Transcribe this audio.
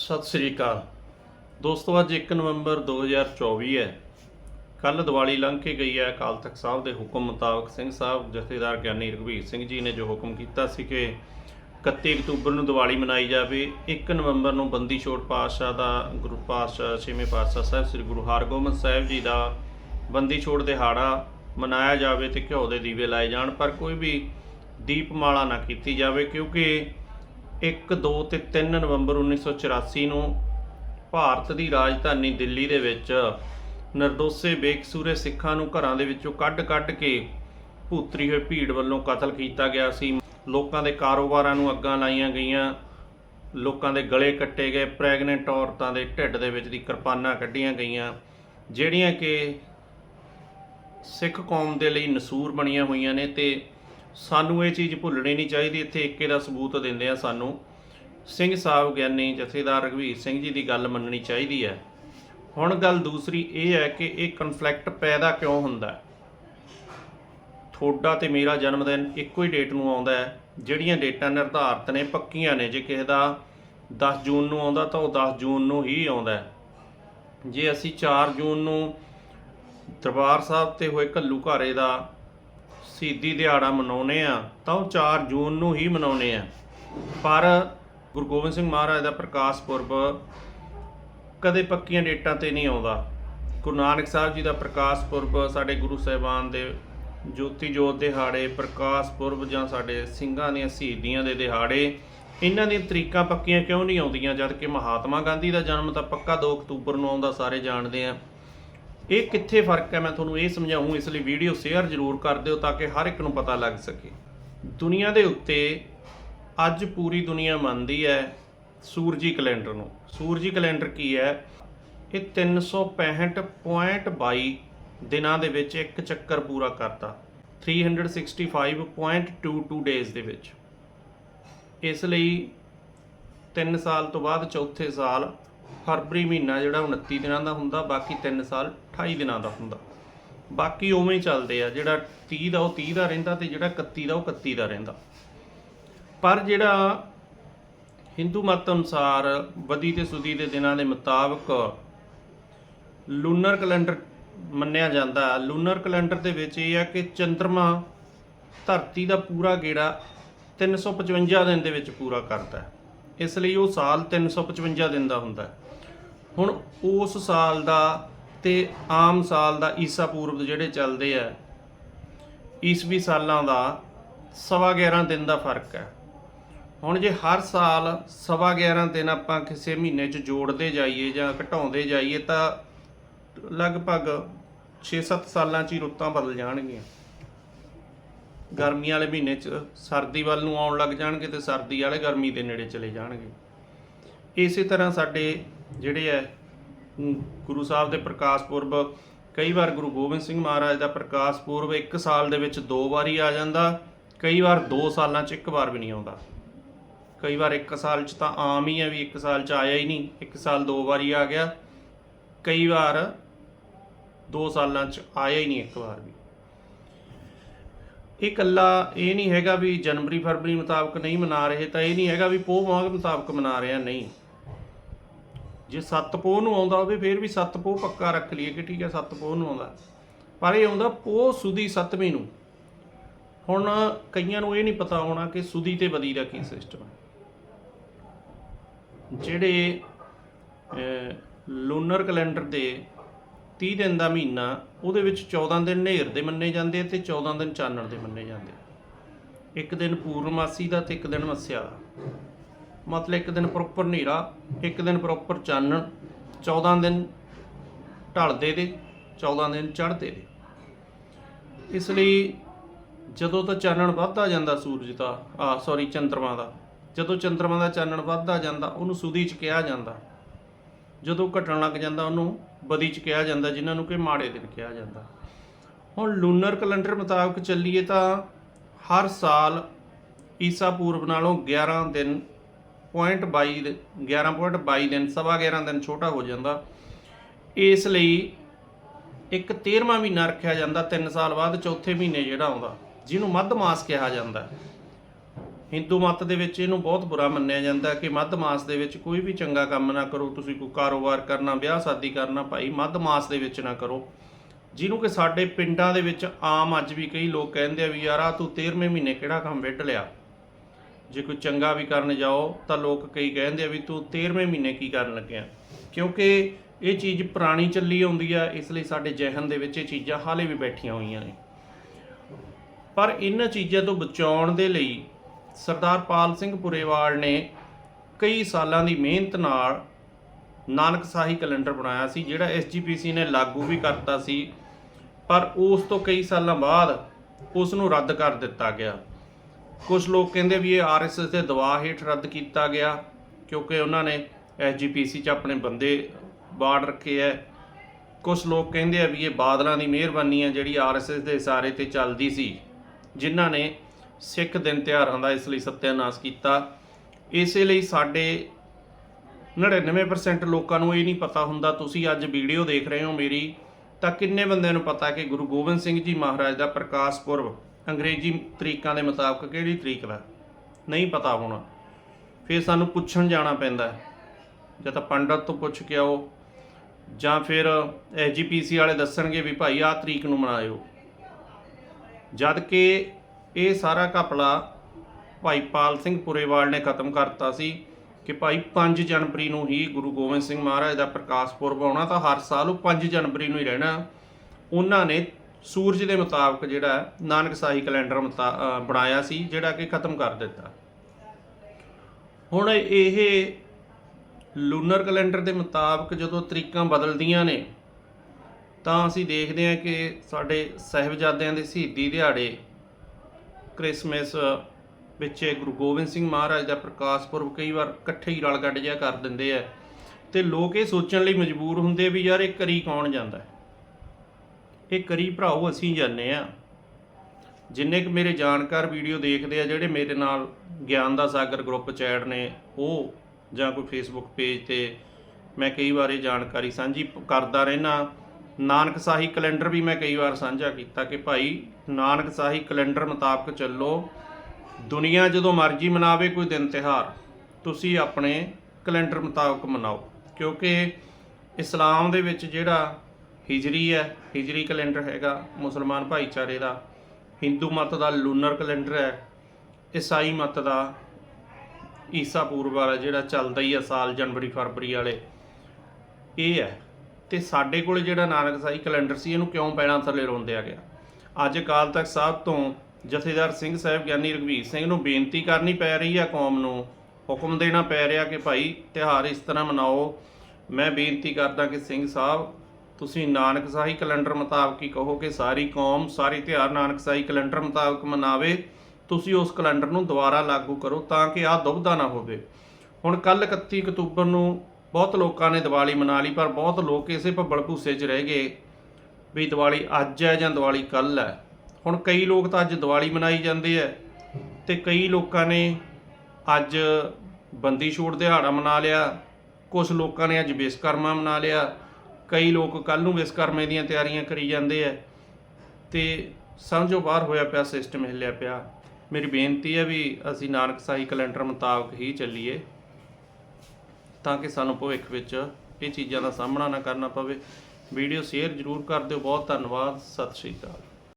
ਸਤਿ ਸ੍ਰੀ ਅਕਾਲ। ਦੋਸਤੋ, ਅੱਜ 1 ਨਵੰਬਰ 2024 ਹੈ। ਕੱਲ ਦੀਵਾਲੀ ਲੰਘ ਕੇ ਗਈ ਹੈ। ਅਕਾਲ ਤਖਤ ਸਾਹਿਬ ਦੇ ਹੁਕਮ ਮੁਤਾਬਕ ਸਿੰਘ ਸਾਹਿਬ ਜਥੇਦਾਰ ਗਿਆਨੀ ਰਘਵੀਰ ਸਿੰਘ ਜੀ ਨੇ ਜੋ ਹੁਕਮ ਕੀਤਾ ਸੀ ਕਿ 31 ਅਕਤੂਬਰ ਨੂੰ ਦੀਵਾਲੀ ਮਨਾਈ ਜਾਵੇ 1 ਨਵੰਬਰ ਨੂੰ ਬੰਦੀ ਛੋੜ ਪਾਤਸ਼ਾਹ ਦਾ, ਗੁਰੂ ਪਾਤਸ਼ਾਹ, ਛੇਵੇਂ ਪਾਤਸ਼ਾਹ ਸਾਹਿਬ ਸ੍ਰੀ ਗੁਰੂ ਹਰਗੋਬਿੰਦ ਸਾਹਿਬ ਜੀ ਦਾ ਬੰਦੀ ਛੋੜ ਦਿਹਾੜਾ ਮਨਾਇਆ ਜਾਵੇ ਤੇ ਘਿਓ ਦੇ ਦੀਵੇ ਲਾਏ ਜਾਣ, ਪਰ ਕੋਈ ਵੀ ਦੀਪਮਾਲਾ ਨਾ ਕੀਤੀ ਜਾਵੇ, ਕਿਉਂਕਿ 1 2 ਤੇ 3 ਨਵੰਬਰ 1984 ਨੂੰ ਭਾਰਤ ਦੀ ਰਾਜਧਾਨੀ ਦਿੱਲੀ ਦੇ ਵਿੱਚ ਨਿਰਦੋਸ਼ੇ ਬੇਕਸੂਰੇ ਸਿੱਖਾਂ ਨੂੰ ਘਰਾਂ ਦੇ ਵਿੱਚੋਂ ਕੱਢ-ਕੱਢ ਕੇ ਭੂਤਰੀ ਹੋਈ ਭੀੜ ਵੱਲੋਂ ਕਤਲ ਕੀਤਾ ਗਿਆ ਸੀ। ਲੋਕਾਂ ਦੇ ਕਾਰੋਬਾਰਾਂ ਨੂੰ ਅੱਗਾਂ ਲਾਈਆਂ ਗਈਆਂ। ਲੋਕਾਂ ਦੇ ਗਲੇ ਕੱਟੇ ਗਏ। ਪ੍ਰੈਗਨੈਂਟ ਔਰਤਾਂ ਦੇ ਢਿੱਡ ਦੇ ਵਿੱਚ ਦੀ ਕਿਰਪਾਨਾਂ ਕੱਢੀਆਂ ਗਈਆਂ, ਜਿਹੜੀਆਂ ਕਿ ਸਿੱਖ ਕੌਮ ਦੇ ਲਈ ਨਸੂਰ ਬਣੀਆਂ ਹੋਈਆਂ ਨੇ ਤੇ ਸਾਨੂੰ ਇਹ ਚੀਜ਼ ਭੁੱਲਣੀ ਨਹੀਂ ਚਾਹੀਦੀ, ਇੱਥੇ ਏਕੇ ਦਾ ਸਬੂਤ ਦਿੰਦੇ ਆ ਸਾਨੂੰ। ਸਿੰਘ ਸਾਹਿਬ ਗਿਆਨੀ ਜਥੇਦਾਰ ਰਘਵੀਰ ਸਿੰਘ ਜੀ ਦੀ ਗੱਲ ਮੰਨਣੀ ਚਾਹੀਦੀ ਹੈ। ਹੁਣ ਗੱਲ ਦੂਸਰੀ ਇਹ ਹੈ ਕਿ ਇਹ ਕਨਫਲਿਕਟ ਪੈਦਾ ਕਿਉਂ ਹੁੰਦਾ ਹੈ? ਤੁਹਾਡਾ ਤੇ ਮੇਰਾ ਜਨਮ ਦਿਨ ਇੱਕੋ ਹੀ ਡੇਟ ਨੂੰ ਆਉਂਦਾ ਹੈ, ਜਿਹੜੀਆਂ ਡੇਟਾਂ ਨਿਰਧਾਰਤ ਨੇ, ਪੱਕੀਆਂ ਨੇ। ਜੇ ਕਿਸੇ ਦਾ 10 ਜੂਨ ਨੂੰ ਆਉਂਦਾ ਤਾਂ ਉਹ 10 ਜੂਨ ਨੂੰ ਹੀ ਆਉਂਦਾ ਹੈ। ਜੇ ਅਸੀਂ 4 ਜੂਨ ਨੂੰ ਦਰਬਾਰ ਸਾਹਿਬ ਤੇ ਹੋਏ ਘੱਲੂ ਘਾਰੇ ਦਾ ਸ਼ਹੀਦੀ ਦਿਹਾੜਾ ਮਨਾਉਨੇ ਆ ਤਾਂ ਉਹ 4 ਜੂਨ ਨੂੰ ਹੀ ਮਨਾਉਨੇ ਆ ਪਰ ਗੁਰੂ ਗੋਬਿੰਦ ਸਿੰਘ ਮਹਾਰਾਜ ਦਾ ਪ੍ਰਕਾਸ਼ ਪੁਰਬ ਕਦੇ ਪੱਕੀਆਂ ਡੇਟਾਂ ਤੇ ਨਹੀਂ ਆਉਂਦਾ। ਗੁਰੂ ਨਾਨਕ ਸਾਹਿਬ ਜੀ ਦਾ ਪ੍ਰਕਾਸ਼ ਪੁਰਬ ਸਾਡੇ ਗੁਰੂ ਸਾਹਿਬਾਨ ਦੇ ਜੋਤੀ ਜੋਤ ਦਿਹਾੜੇ, ਪ੍ਰਕਾਸ਼ ਪੁਰਬ ਜਾਂ ਸਾਡੇ ਸਿੰਘਾਂ ਦੀਆਂ ਸ਼ਹੀਦੀਆਂ ਦੇ ਦਿਹਾੜੇ, ਇਹਨਾਂ ਦੀਆਂ ਤਰੀਕਾਂ ਪੱਕੀਆਂ ਕਿਉਂ ਨਹੀਂ ਆਉਂਦੀਆਂ? ਜਦ ਕਿ ਮਹਾਤਮਾ ਗਾਂਧੀ ਦਾ ਜਨਮ ਤਾਂ ਪੱਕਾ 2 ਅਕਤੂਬਰ ਨੂੰ ਆਉਂਦਾ, ਸਾਰੇ ਜਾਣਦੇ ਆ ਇਹ ਕਿੱਥੇ ਫ਼ਰਕ ਹੈ? ਮੈਂ ਤੁਹਾਨੂੰ ਇਹ ਸਮਝਾਉਂ, ਇਸ ਲਈ ਵੀਡੀਓ ਸ਼ੇਅਰ ਜ਼ਰੂਰ ਕਰ ਦਿਓ ਤਾਂ ਕਿ ਹਰ ਇੱਕ ਨੂੰ ਪਤਾ ਲੱਗ ਸਕੇ। ਦੁਨੀਆ ਦੇ ਉੱਤੇ ਅੱਜ ਪੂਰੀ ਦੁਨੀਆ ਮੰਨਦੀ ਹੈ ਸੂਰਜੀ ਕੈਲੰਡਰ ਨੂੰ। ਸੂਰਜੀ ਕੈਲੰਡਰ ਕੀ ਹੈ? ਇਹ 365.22 ਦਿਨਾਂ ਦੇ ਵਿੱਚ ਇੱਕ ਚੱਕਰ ਪੂਰਾ ਕਰਤਾ। 365.22 ਡੇਜ਼ ਦੇ ਵਿੱਚ। ਇਸ ਲਈ 3 ਸਾਲ ਤੋਂ ਬਾਅਦ ਚੌਥੇ ਸਾਲ ਫਰਵਰੀ ਮਹੀਨਾ ਜਿਹੜਾ 29 ਦਿਨਾਂ ਦਾ ਹੁੰਦਾ, ਬਾਕੀ 3 ਸਾਲ 28 ਦਿਨਾਂ ਦਾ ਹੁੰਦਾ। ਬਾਕੀ ਉਵੇਂ ਹੀ ਚੱਲਦੇ ਆ, ਜਿਹੜਾ 30 ਦਾ ਉਹ 30 ਦਾ ਰਹਿੰਦਾ ਤੇ ਜਿਹੜਾ 31 ਦਾ ਉਹ 31 ਦਾ ਰਹਿੰਦਾ। ਪਰ ਜਿਹੜਾ ਹਿੰਦੂ ਮਤ ਅਨੁਸਾਰ ਬਦੀ ਤੇ ਸੁਦੀ ਦੇ ਦਿਨਾਂ ਦੇ ਮੁਤਾਬਕ ਲੂਨਰ ਕੈਲੰਡਰ ਮੰਨਿਆ ਜਾਂਦਾ ਹੈ। ਲੂਨਰ ਕੈਲੰਡਰ ਦੇ ਵਿੱਚ ਇਹ ਹੈ ਕਿ ਚੰ드ਰਮਾ ਧਰਤੀ ਦਾ ਪੂਰਾ ਗੇੜਾ 355 ਦਿਨ ਦੇ ਵਿੱਚ ਪੂਰਾ ਕਰਦਾ ਹੈ। ਇਸ ਲਈ ਉਹ ਸਾਲ 355 ਦਿਨ ਦਾ ਹੁੰਦਾ ਹੁਣ ਉਸ ਸਾਲ ਦਾ ਤੇ ਆਮ ਸਾਲ ਦਾ ਈਸਾ ਪੂਰਵ ਜਿਹੜੇ ਚੱਲਦੇ ਆ, ਈਸਵੀ ਸਾਲਾਂ ਦਾ ਸਵਾ 11 ਦਿਨ ਦਾ ਫ਼ਰਕ ਹੈ। ਹੁਣ ਜੇ ਹਰ ਸਾਲ ਸਵਾ 11 ਦਿਨ ਆਪਾਂ ਕਿਸੇ ਮਹੀਨੇ 'ਚ ਜੋੜਦੇ ਜਾਈਏ ਜਾਂ ਘਟਾਉਂਦੇ ਜਾਈਏ ਤਾਂ ਲਗਭਗ 6-7 ਸਾਲਾਂ 'ਚ ਹੀ ਰੁੱਤਾਂ ਬਦਲ ਜਾਣਗੀਆਂ। ਗਰਮੀ ਵਾਲੇ ਮਹੀਨੇ 'ਚ ਸਰਦੀ ਵੱਲ ਨੂੰ ਆਉਣ ਲੱਗ ਜਾਣਗੇ ਤੇ ਸਰਦੀ ਵਾਲੇ ਗਰਮੀ ਦੇ ਨੇੜੇ ਚਲੇ ਜਾਣਗੇ। ਇਸੇ ਤਰ੍ਹਾਂ ਸਾਡੇ ਜਿਹੜੇ ਹੈ ਗੁਰੂ ਸਾਹਿਬ ਦੇ ਪ੍ਰਕਾਸ਼ ਪੁਰਬ, ਕਈ ਵਾਰ ਗੁਰੂ ਗੋਬਿੰਦ ਸਿੰਘ ਮਹਾਰਾਜ ਦਾ ਪ੍ਰਕਾਸ਼ ਪੁਰਬ ਇੱਕ ਸਾਲ ਦੇ ਵਿੱਚ ਦੋ ਵਾਰੀ ਆ ਜਾਂਦਾ, ਕਈ ਵਾਰ ਦੋ ਸਾਲਾਂ 'ਚ ਇੱਕ ਵਾਰ ਵੀ ਨਹੀਂ ਆਉਂਦਾ। ਕਈ ਵਾਰ ਇੱਕ ਸਾਲ 'ਚ ਤਾਂ ਆਮ ਹੀ ਹੈ ਵੀ ਇੱਕ ਸਾਲ 'ਚ ਆਇਆ ਹੀ ਨਹੀਂ, ਇੱਕ ਸਾਲ ਦੋ ਵਾਰੀ ਆ ਗਿਆ। ਕਈ ਵਾਰ ਦੋ ਸਾਲਾਂ 'ਚ ਆਇਆ ਹੀ ਨਹੀਂ ਇੱਕ ਵਾਰ ਵੀ। ਇਹ ਇਕੱਲਾ ਇਹ ਨਹੀਂ ਹੈਗਾ ਵੀ ਜਨਵਰੀ ਫਰਵਰੀ ਮੁਤਾਬਕ ਨਹੀਂ ਮਨਾ ਰਹੇ, ਤਾਂ ਇਹ ਨਹੀਂ ਹੈਗਾ ਵੀ ਪੋਹ ਵਾਂਗ ਮੁਤਾਬਕ ਮਨਾ ਰਹੇ ਆ, ਨਹੀਂ। ਜੇ ਸੱਤ ਪੋਹ ਨੂੰ ਆਉਂਦਾ ਹੋਵੇ, ਫਿਰ ਵੀ ਸੱਤ ਪੋਹ ਪੱਕਾ ਰੱਖ ਲਈਏ ਕਿ ਠੀਕ ਹੈ, ਸੱਤ ਪੋਹ ਨੂੰ ਆਉਂਦਾ। ਪਰ ਇਹ ਆਉਂਦਾ ਪੋਹ ਸੁਦੀ ਸੱਤਵੀਂ ਨੂੰ। ਹੁਣ ਕਈਆਂ ਨੂੰ ਇਹ ਨਹੀਂ ਪਤਾ ਹੋਣਾ ਕਿ ਸੁਦੀ ਤੇ ਬਦੀ ਦਾ ਕੀ ਸਿਸਟਮ ਹੈ। ਜਿਹੜੇ ਲੂਨਰ ਕੈਲੰਡਰ ਦੇ 30 ਦਿਨ ਦਾ ਮਹੀਨਾ, ਉਹਦੇ ਵਿੱਚ 14 ਦਿਨ ਨੇਰ ਦੇ ਮੰਨੇ ਜਾਂਦੇ ਆ ਤੇ 14 ਦਿਨ ਚਾਨਣ ਦੇ ਮੰਨੇ ਜਾਂਦੇ ਇੱਕ ਦਿਨ ਪੂਰਨਮਾਸੀ ਦਾ ਤੇ ਇੱਕ ਦਿਨ ਮੱਸਿਆ ਦਾ। ਮਤਲਬ ਇੱਕ ਦਿਨ ਪ੍ਰੋਪਰ ਹਨੇਰਾ, ਇੱਕ ਦਿਨ ਪ੍ਰੋਪਰ ਚਾਨਣ 14 ਦਿਨ ਢਲਦੇ ਦੇ 14 ਦਿਨ ਚੜ੍ਹਦੇ ਦੇ। ਇਸ ਲਈ ਜਦੋਂ ਤਾਂ ਚਾਨਣ ਵੱਧਦਾ ਜਾਂਦਾ ਸੂਰਜ ਦਾ, ਆ ਸੌਰੀ ਚੰਦਰਮਾ ਦਾ, ਜਦੋਂ ਚੰਦਰਮਾ ਦਾ ਚਾਨਣ ਵੱਧਦਾ ਜਾਂਦਾ, ਉਹਨੂੰ ਸੁਦੀ ਚ ਕਿਹਾ ਜਾਂਦਾ। ਜਦੋਂ ਘਟਣ ਲੱਗ ਜਾਂਦਾ ਉਹਨੂੰ ਬਦੀ ਚ ਕਿਹਾ ਜਾਂਦਾ, ਜਿਨ੍ਹਾਂ ਨੂੰ ਕਿ ਮਾੜੇ ਦਿਨ ਕਿਹਾ ਜਾਂਦਾ। ਹੁਣ ਲੂਨਰ ਕੈਲੰਡਰ ਮੁਤਾਬਕ ਚੱਲੀਏ ਤਾਂ ਹਰ ਸਾਲ ਈਸਾ ਪੂਰਬ ਨਾਲੋਂ 11 ਦਿਨ ਪੁਆਇੰਟ 22 ਦੇ- 11.22 ਦਿਨ, ਸਵਾ 11 ਦਿਨ ਛੋਟਾ ਹੋ ਜਾਂਦਾ। ਇਸ ਲਈ ਇੱਕ 13ਵਾਂ ਮਹੀਨਾ ਰੱਖਿਆ ਜਾਂਦਾ 3 ਸਾਲ ਬਾਅਦ ਚੌਥੇ ਮਹੀਨੇ ਜਿਹੜਾ ਆਉਂਦਾ, ਜਿਹਨੂੰ ਮੱਧ ਮਾਸ ਕਿਹਾ ਜਾਂਦਾ। ਹਿੰਦੂ ਮਤ ਦੇ ਵਿੱਚ ਇਹਨੂੰ ਬਹੁਤ ਬੁਰਾ ਮੰਨਿਆ ਜਾਂਦਾ ਕਿ ਮੱਧ ਮਾਸ ਦੇ ਵਿੱਚ ਕੋਈ ਵੀ ਚੰਗਾ ਕੰਮ ਨਾ ਕਰੋ, ਤੁਸੀਂ ਕੋਈ ਕਾਰੋਬਾਰ ਕਰਨਾ, ਵਿਆਹ ਸ਼ਾਦੀ ਕਰਨਾ ਭਾਈ, ਮੱਧ ਮਾਸ ਦੇ ਵਿੱਚ ਨਾ ਕਰੋ। ਜਿਹਨੂੰ ਕਿ ਸਾਡੇ ਪਿੰਡਾਂ ਦੇ ਵਿੱਚ ਆਮ ਅੱਜ ਵੀ ਕਈ ਲੋਕ ਕਹਿੰਦੇ ਆ ਵੀ ਯਾਰ ਆ ਤੂੰ 13ਵੇਂ ਮਹੀਨੇ ਕਿਹੜਾ ਕੰਮ ਵਿੱਢ ਲਿਆ? ਜੇ ਕੋਈ ਚੰਗਾ ਵੀ ਕਰਨ ਜਾਓ, ਤਾਂ ਲੋਕ ਕਈ ਕਹਿੰਦੇ ਆ ਵੀ ਤੂੰ 13ਵੇਂ ਮਹੀਨੇ ਕੀ ਕਰਨ ਲੱਗਿਆ? ਕਿਉਂਕਿ ਇਹ ਚੀਜ਼ ਪੁਰਾਣੀ ਚੱਲੀ ਆਉਂਦੀ ਆ, ਇਸ ਲਈ ਸਾਡੇ ਜ਼ਿਹਨ ਦੇ ਵਿੱਚ ਇਹ ਚੀਜ਼ਾਂ ਹਾਲੇ ਵੀ ਬੈਠੀਆਂ ਹੋਈਆਂ ਨੇ। ਪਰ ਇਹਨਾਂ ਚੀਜ਼ਾਂ ਤੋਂ ਬਚਾਉਣ ਦੇ ਲਈ ਸਰਦਾਰ ਪਾਲ ਸਿੰਘ ਪੁਰੇਵਾਲ ਨੇ ਕਈ ਸਾਲਾਂ ਦੀ ਮਿਹਨਤ ਨਾਲ ਨਾਨਕ ਸਾਹੀ ਕੈਲੰਡਰ ਬਣਾਇਆ ਸੀ, ਜਿਹੜਾ ਐਸਜੀਪੀਸੀ ਨੇ ਲਾਗੂ ਵੀ ਕਰਤਾ ਸੀ, ਪਰ ਉਸ ਤੋਂ ਕਈ ਸਾਲਾਂ ਬਾਅਦ ਉਸ ਨੂੰ ਰੱਦ ਕਰ ਦਿੱਤਾ ਗਿਆ। ਕੁਝ ਲੋਕ ਕਹਿੰਦੇ ਵੀ ਇਹ ਆਰਐਸਐਸ ਦੇ ਦਬਾਅ ਹੇਠ ਰੱਦ ਕੀਤਾ ਗਿਆ, ਕਿਉਂਕਿ ਉਹਨਾਂ ਨੇ ਐਸਜੀਪੀਸੀ 'ਚ ਆਪਣੇ ਬੰਦੇ ਬਾੜ ਰੱਖੇ ਐ ਕੁਝ ਲੋਕ ਕਹਿੰਦੇ ਆ ਵੀ ਇਹ ਬਾਦਲਾਂ ਦੀ ਮਿਹਰਬਾਨੀ ਹੈ ਜਿਹੜੀ ਆਰਐਸਐਸ ਦੇ ਇਸ਼ਾਰੇ ਤੇ ਚੱਲਦੀ ਸੀ, ਜਿਨ੍ਹਾਂ ਨੇ ਸਿੱਖ ਦਿਨ ਤਿਉਹਾਰਾਂ ਦਾ ਇਸ ਲਈ ਸਤਿਆਨਾਸ਼ ਕੀਤਾ। ਇਸੇ ਲਈ ਸਾਡੇ 99% ਲੋਕਾਂ ਨੂੰ ਇਹ ਨਹੀਂ ਪਤਾ ਹੁੰਦਾ, ਤੁਸੀਂ ਅੱਜ ਵੀਡੀਓ ਦੇਖ ਰਹੇ ਹੋ ਮੇਰੀ, ਤਾਂ ਕਿੰਨੇ ਬੰਦਿਆਂ ਨੂੰ ਪਤਾ ਕਿ ਗੁਰੂ ਗੋਬਿੰਦ ਸਿੰਘ ਜੀ ਮਹਾਰਾਜ ਦਾ ਪ੍ਰਕਾਸ਼ ਪੁਰਬ ਅੰਗਰੇਜ਼ੀ ਤਰੀਕਾਂ ਦੇ ਮੁਤਾਬਕ ਕਿਹੜੀ ਤਰੀਕ ਦਾ? ਨਹੀਂ ਪਤਾ ਹੋਣਾ। ਫਿਰ ਸਾਨੂੰ ਪੁੱਛਣ ਜਾਣਾ ਪੈਂਦਾ ਜਾਂ ਤਾਂ ਪੰਡਤ ਤੋਂ ਪੁੱਛ ਕੇ ਆਓ, ਜਾਂ ਫਿਰ ਐਜੀਪੀਸੀ ਵਾਲੇ ਦੱਸਣਗੇ ਵੀ ਭਾਈ ਆਹ ਤਰੀਕ ਨੂੰ ਮਨਾਇਓ। ਜਦ ਕਿ ਇਹ ਸਾਰਾ ਘਪਲਾ ਭਾਈ ਪਾਲ ਸਿੰਘ ਪੁਰੇਵਾਲ ਨੇ ਖਤਮ ਕਰਤਾ ਸੀ ਕਿ ਭਾਈ 5 ਜਨਵਰੀ ਨੂੰ ਹੀ ਗੁਰੂ ਗੋਬਿੰਦ ਸਿੰਘ ਮਹਾਰਾਜ ਦਾ ਪ੍ਰਕਾਸ਼ ਪੁਰਬ ਆਉਣਾ, ਤਾਂ ਹਰ ਸਾਲ ਉਹ 5 ਜਨਵਰੀ ਨੂੰ ਹੀ ਰਹਿਣਾ। ਉਹਨਾਂ ਨੇ ਸੂਰਜ ਦੇ ਮੁਤਾਬਕ ਜਿਹੜਾ ਨਾਨਕ ਸਾਹੀ ਕੈਲੰਡਰ ਮੁਤਾ- ਬਣਾਇਆ ਸੀ, ਜਿਹੜਾ ਕਿ ਖਤਮ ਕਰ ਦਿੱਤਾ। ਹੁਣ ਇਹ ਲੂਨਰ ਕੈਲੰਡਰ ਦੇ ਮੁਤਾਬਕ ਜਦੋਂ ਤਰੀਕਾਂ ਬਦਲਦੀਆਂ ਨੇ, ਤਾਂ ਅਸੀਂ ਦੇਖਦੇ ਹਾਂ ਕਿ ਸਾਡੇ ਸਹਿਬਜ਼ਾਦਿਆਂ ਦੇ ਸ਼ਹੀਦੀ ਦਿਹਾੜੇ ਕ੍ਰਿਸਮਸ ਵਿੱਚ ਗੁਰੂ ਗੋਬਿੰਦ ਸਿੰਘ ਮਹਾਰਾਜ ਦਾ ਪ੍ਰਕਾਸ਼ ਪੁਰਬ ਕਈ ਵਾਰ ਇਕੱਠੇ ਹੀ ਰਲ ਗੱਡ ਜਿਹਾ ਕਰ ਦਿੰਦੇ ਆ। ਤੇ ਲੋਕ ਇਹ ਸੋਚਣ ਲਈ ਮਜਬੂਰ ਹੁੰਦੇ ਵੀ ਯਾਰ ਇਹ ਕਰੀ ਕੌਣ ਜਾਂਦਾ ਇਹ ਕਰੀ ਭਰਾਓ ਅਸੀਂ ਜਾਂਦੇ ਆ। ਜਿੰਨੇ ਕੁ ਮੇਰੇ ਜਾਣਕਾਰ ਵੀਡੀਓ ਦੇਖਦੇ ਆ, ਜਿਹੜੇ ਮੇਰੇ ਨਾਲ ਗਿਆਨ ਦਾ ਸਾਗਰ ਗਰੁੱਪ ਚ ਨੇ, ਉਹ ਜਾਂ ਕੋਈ ਫੇਸਬੁੱਕ ਪੇਜ ਤੇ ਮੈਂ ਕਈ ਵਾਰ ਇਹ ਜਾਣਕਾਰੀ ਸਾਂਝੀ ਕਰਦਾ ਰਹਿਣਾ ਨਾਨਕ ਸਾਹੀ ਕੈਲੰਡਰ ਵੀ ਮੈਂ ਕਈ ਵਾਰ ਸਾਂਝਾ ਕੀਤਾ ਕਿ ਭਾਈ ਨਾਨਕ ਸਾਹੀ ਕੈਲੰਡਰ ਮੁਤਾਬਕ ਚੱਲੋ। ਦੁਨੀਆ ਜਦੋਂ ਮਰਜ਼ੀ ਮਨਾਵੇ ਕੋਈ ਦਿਨ ਤਿਹਾਰ ਤੁਸੀਂ ਆਪਣੇ ਕੈਲੰਡਰ ਮੁਤਾਬਕ ਮਨਾਓ। ਕਿਉਂਕਿ ਇਸਲਾਮ ਦੇ ਵਿੱਚ ਜਿਹੜਾ ਹਿਜਰੀ ਹੈ, ਹਿਜਰੀ ਕੈਲੰਡਰ ਹੈਗਾ ਮੁਸਲਮਾਨ ਭਾਈਚਾਰੇ ਦਾ। ਹਿੰਦੂ ਮਤ ਦਾ ਲੂਨਰ ਕੈਲੰਡਰ ਹੈ। ਈਸਾਈ ਮਤ ਦਾ ਈਸਾ ਪੂਰਬ ਵਾਲਾ ਜਿਹੜਾ ਚੱਲਦਾ ਹੀ ਆ ਸਾਲ ਜਨਵਰੀ, ਫਰਵਰੀ ਵਾਲੇ। ਇਹ ਹੈ। ਤੇ ਸਾਡੇ ਕੋਲ ਜਿਹੜਾ ਨਾਨਕ ਸਾਹੀ ਕੈਲੰਡਰ ਸੀ, ਇਹਨੂੰ ਕਿਉਂ ਪੈਣਾ ਥੱਲੇ ਰੋਂਦਿਆ ਗਿਆ? ਅੱਜ ਅਕਾਲ ਤਖਤ ਸਾਹਿਬ ਤੋਂ ਜਥੇਦਾਰ ਸਿੰਘ ਸਾਹਿਬ ਗਿਆਨੀ ਰਘਵੀਰ ਸਿੰਘ ਨੂੰ ਬੇਨਤੀ ਕਰਨੀ ਪੈ ਰਹੀ ਹੈ ਕੌਮ ਨੂੰ। ਹੁਕਮ ਦੇਣਾ ਪੈ ਰਿਹਾ ਕਿ ਭਾਈ ਤਿਉਹਾਰ ਇਸ ਤਰ੍ਹਾਂ ਮਨਾਓ। ਮੈਂ ਬੇਨਤੀ ਕਰਦਾ ਕਿ ਸਿੰਘ ਸਾਹਿਬ, ਤੁਸੀਂ ਨਾਨਕ ਸਾਹੀ ਕੈਲੰਡਰ ਮੁਤਾਬਕ ਹੀ ਕਹੋ ਕਿ ਸਾਰੀ ਕੌਮ, ਸਾਰੇ ਤਿਉਹਾਰ ਨਾਨਕ ਸਾਹੀ ਕੈਲੰਡਰ ਮੁਤਾਬਕ ਮਨਾਵੇ। ਤੁਸੀਂ ਉਸ ਕੈਲੰਡਰ ਨੂੰ ਦੁਬਾਰਾ ਲਾਗੂ ਕਰੋ ਤਾਂ ਕਿ ਆਹ ਦੁਬਿਧਾ ਨਾ ਹੋਵੇ। ਹੁਣ ਕੱਲ 31 ਅਕਤੂਬਰ ਨੂੰ ਬਹੁਤ ਲੋਕਾਂ ਨੇ ਦੀਵਾਲੀ ਮਨਾ ਲਈ, ਪਰ ਬਹੁਤ ਲੋਕ ਇਸੇ ਭੱਬਲ ਭੂਸੇ 'ਚ ਰਹਿ ਗਏ ਵੀ ਦੀਵਾਲੀ ਅੱਜ ਹੈ ਜਾਂ ਦੀਵਾਲੀ ਕੱਲ ਹੈ। ਹੁਣ ਕਈ ਲੋਕ ਤਾਂ ਅੱਜ ਦੀਵਾਲੀ ਮਨਾਈ ਜਾਂਦੇ ਐ ਤੇ ਕਈ ਲੋਕਾਂ ਨੇ ਅੱਜ ਬੰਦੀ ਛੋੜ ਦਿਹਾੜਾ ਮਨਾ ਲਿਆ ਕੁਝ ਲੋਕਾਂ ਨੇ ਅੱਜ ਵਿਸ਼ਕਰਮਾ ਮਨਾ ਲਿਆ, ਕਈ ਲੋਕ ਕੱਲ ਨੂੰ ਵਿਸ਼ਕਰਮੇ ਦੀਆਂ ਤਿਆਰੀਆਂ ਕਰੀ ਜਾਂਦੇ ਐ ਤੇ ਸਮਝੋ ਬਾਹਰ ਹੋਇਆ ਪਿਆ ਸਿਸਟਮ ਹਿੱਲਿਆ ਪਿਆ। ਮੇਰੀ ਬੇਨਤੀ ਹੈ ਵੀ ਅਸੀਂ ਨਾਨਕ ਸਾਹੀ ਕੈਲੰਡਰ ਮੁਤਾਬਕ ਹੀ ਚੱਲੀਏ। ਤਾਂ ਕਿ ਸਾਨੂੰ ਭਵਿੱਖ ਵਿੱਚ ਇਹ ਚੀਜ਼ਾਂ ਦਾ ਸਾਹਮਣਾ ਨਾ ਕਰਨਾ ਪਵੇ। ਵੀਡੀਓ ਸ਼ੇਅਰ ਜ਼ਰੂਰ ਕਰ ਦਿਓ। ਬਹੁਤ ਧੰਨਵਾਦ। ਸਤਿ ਸ਼੍ਰੀ ਅਕਾਲ।